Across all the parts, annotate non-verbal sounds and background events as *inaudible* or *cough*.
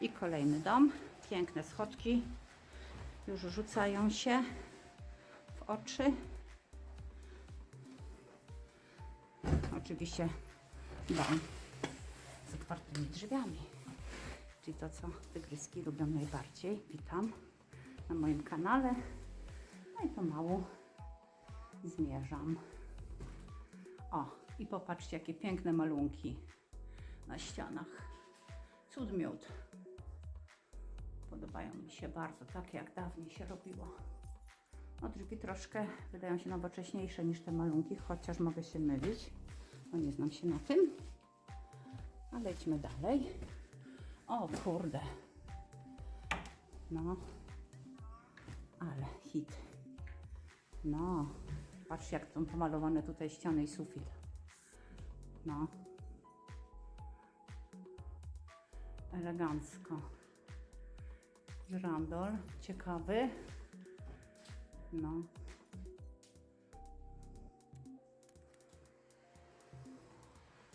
I kolejny dom. Piękne schodki. Już rzucają się w oczy. Oczywiście dom z otwartymi drzwiami. Czyli to, co tygryski lubią najbardziej. Witam na moim kanale. No i pomału zmierzam. O, i popatrzcie, jakie piękne malunki na ścianach. Cud miód. Podobają mi się bardzo, takie jak dawniej się robiło. No drzwi troszkę wydają się nowocześniejsze niż te malunki, chociaż mogę się mylić. No nie znam się na tym. Ale idźmy dalej. O kurde. No. Ale hit. No. Patrzcie jak są pomalowane tutaj ściany i sufit. No. Elegancko. Żyrandol. Ciekawy. No.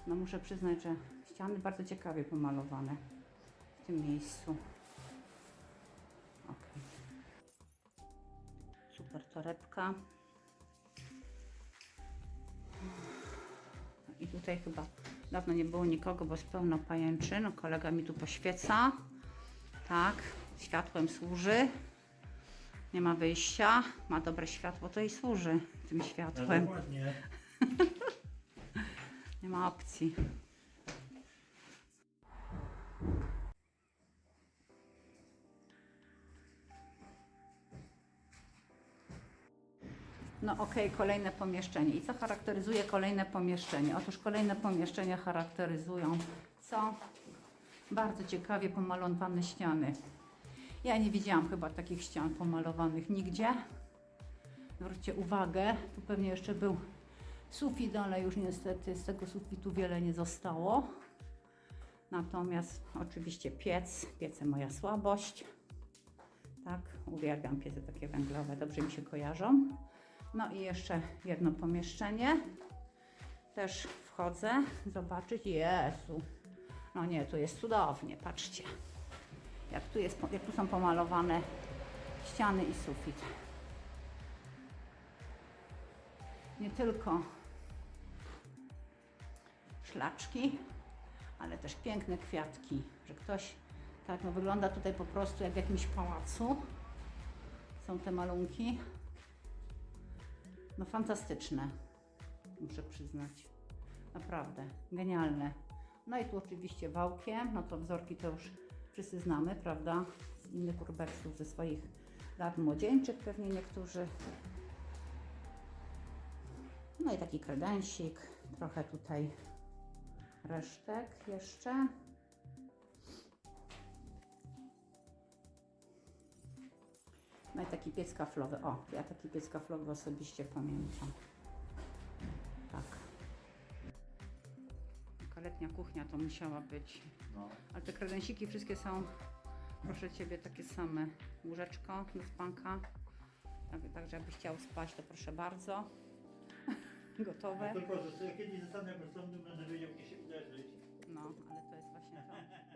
No muszę przyznać, że ściany bardzo ciekawie pomalowane w tym miejscu. Ok. Super torebka. I tutaj chyba dawno nie było nikogo, bo jest pełno pajęczyn. Kolega mi tu poświeca. Tak, światłem służy. Nie ma wyjścia. Ma dobre światło, to i służy tym No światłem. dokładnie. *laughs* Nie ma opcji. No okej, kolejne pomieszczenie. I co charakteryzuje kolejne pomieszczenie? Otóż kolejne pomieszczenia charakteryzują co? Bardzo ciekawie pomalowane ściany. Ja nie widziałam chyba takich ścian pomalowanych nigdzie. Zwróćcie uwagę, tu pewnie jeszcze był sufit, ale już niestety z tego sufitu wiele nie zostało. Natomiast oczywiście piec, piece moja słabość. Tak, uwielbiam piece takie węglowe, dobrze mi się kojarzą. No i jeszcze jedno pomieszczenie. Też wchodzę zobaczyć. Jezu. No nie, tu jest cudownie, patrzcie. Jak tu, jest, jak tu są pomalowane ściany i sufit. Nie tylko szlaczki, ale też piękne kwiatki, że ktoś tak no, wygląda tutaj po prostu jak w jakimś pałacu. Są te malunki. No fantastyczne, muszę przyznać. Naprawdę, genialne. No i tu oczywiście wałkiem, no to wzorki to już wszyscy znamy, prawda? Z innych urbexów, ze swoich lat młodzieńczych pewnie niektórzy. No i taki kredensik, trochę tutaj resztek jeszcze. No i taki piec kaflowy. O, ja taki piec kaflowy osobiście pamiętam. Letnia kuchnia to musiała być. No. Ale te kredensiki wszystkie są, proszę Ciebie, takie same. Łóżeczko do spanka. Tak, Także jakbyś chciał spać, to proszę bardzo. *laughs* Gotowe. Tylko, że sobie kiedyś zostanę bezdomnym, będę wiedział, gdzie się uderzyć. No, ale to jest właśnie to.